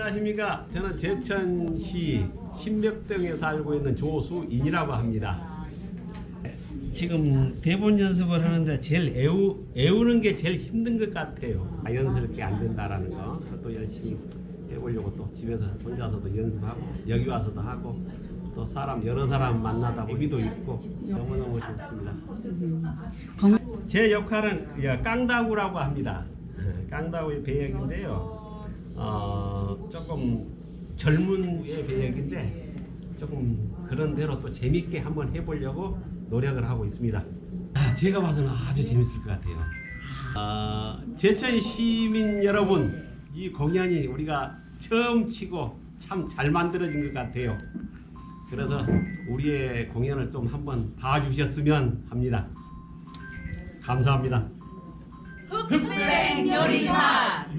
안녕하십니까. 저는 제천시 신벽동에 살고 있는 조수인이라고 합니다. 지금 대본 연습을 하는데 제일 애우, 애우는 게 제일 힘든 것 같아요. 자연스럽게 안 된다라는 거. 또 열심히 해보려고 또 집에서 혼자서도 연습하고 여기 와서도 하고 또 사람 여러 사람 만나다 의미도 있고 너무너무 좋습니다. 제 역할은 야, 깡다구라고 합니다. 깡다구의 배역인데요. 어, 조금 젊은 의 배역인데 조금 그런 대로 또 재밌게 한번 해보려고 노력을 하고 있습니다. 아, 제가 봐서는 아주 재밌을 것 같아요. 아, 제천 시민 여러분, 이 공연이 우리가 처음 치고 참 잘 만들어진 것 같아요. 그래서 우리의 공연을 좀 한번 봐주셨으면 합니다. 감사합니다. 흑백 요리사!